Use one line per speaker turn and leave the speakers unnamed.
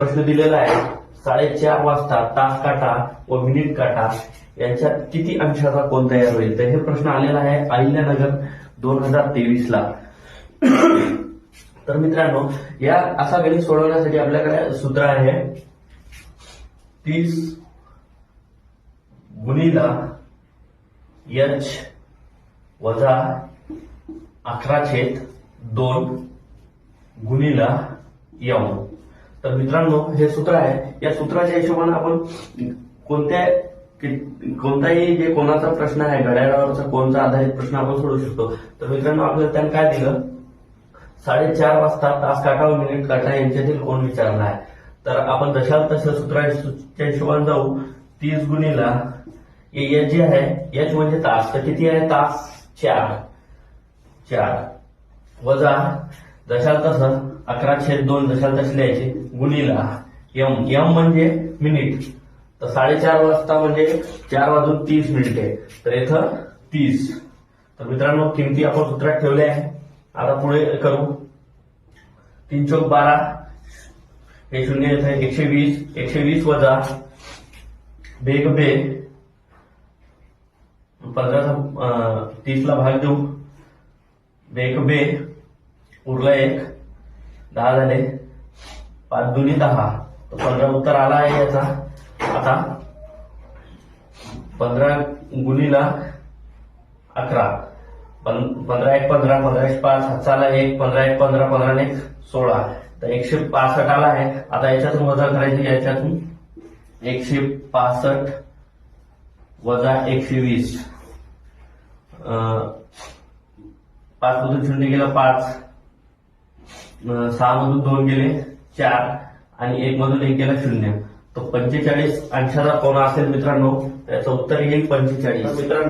प्रश्न दिलेला आहे साडेचार वाजता तास काटा व मिनिट काटा यांच्यात किती अंशाचा कोण तयार होईल? तर हे प्रश्न आलेला आहे अहिल्यानगर दोन हजार तेवीस ला तर मित्रांनो या असा गणित सोडवण्यासाठी आपल्याकडे सूत्र आहे तीस गुणिला एच वजा अकरा छेद दोन गुणिला यम तर मित्रांनो हे सूत्र आहे. या सूत्राच्या हिशोबाने आपण कोणत्या कोणताही जे कोणाचा प्रश्न आहे घड्याळावरचा कोणता आधारित प्रश्न आपण सोडवू शकतो. तर मित्रांनो आपल्याला त्यानं काय दिलं? साडेचार वाजता तास काटा व मिनिट काटा यांच्यातील कोण विचारला आहे. तर आपण जशाल तशा सूत्राच्या हिशोबाने जाऊ. तीस गुणीला एच जे आहे एच म्हणजे तास. तर किती आहे? तास चार. चार. वजा जशाल तसं अकरा छेद दोन जशाल तसे लिहायचे गुणीला यम. यम म्हणजे मिनिट तर साडेचार वाजता म्हणजे चार वाजून तीस मिनिटे. तर इथं तीस. तर मित्रांनो किमती आपण सूत्रात ठेवल्या आहे. आता पुढे करू. तीन चौक बारा. हे शून्य एकशे वीस. एकशे वीस वजा बेग बे पंधरा तीसला भाग देऊ. बेग बे उरला एक. दहा झाले पाच दुनी दहा. तर पंधरा उत्तर आला आहे याचा. आता पंधरा गुणीला अकरा. पंधरा एक पंधरा पंधरा एक पाच हाताला एक पंधरा एक पंधरा पंधरा एक सोळा. तर एकशे पासष्ट आला आहे. आता याच्यातून वजा करायची याच्यातून एकशे पासष्ट वजा एकशे वीस. पाच मधून शून्य गेलं पाच. सहा मधून दोन गेले चार आणि एक मधून एक गेला शून्य. तो पंचेचाळीस अंशाचा कोणा असेल मित्रांनो? त्याचं उत्तर येईल पंचेचाळीस. मित्रांनो